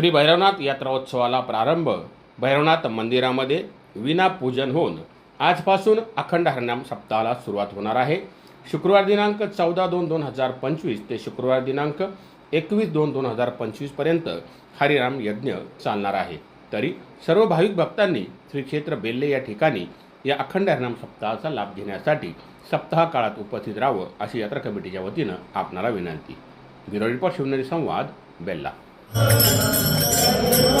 श्री भैरवनाथ यात्रोत्सवाला प्रारंभ. भैरवनाथ मंदिरामध्ये विना पूजन होऊन आजपासून अखंड हरणाम सप्ताहाला सुरुवात होणार आहे. शुक्रवार दिनांक चौदा दोन दोन हजार पंचवीस ते शुक्रवार दिनांक एकवीस दोन दोन हजार पंचवीसपर्यंत हरिराम यज्ञ चालणार आहे. तरी सर्व भाविक भक्तांनी श्री क्षेत्र बेल्ले या ठिकाणी या अखंड हरिनाम सप्ताहाचा लाभ घेण्यासाठी सप्ताह काळात उपस्थित राहावं अशी यात्रा कमिटीच्या वतीनं आपणाला विनंती. ब्युरो रिपोर्ट शिवनेरी संवाद बेल्ला. you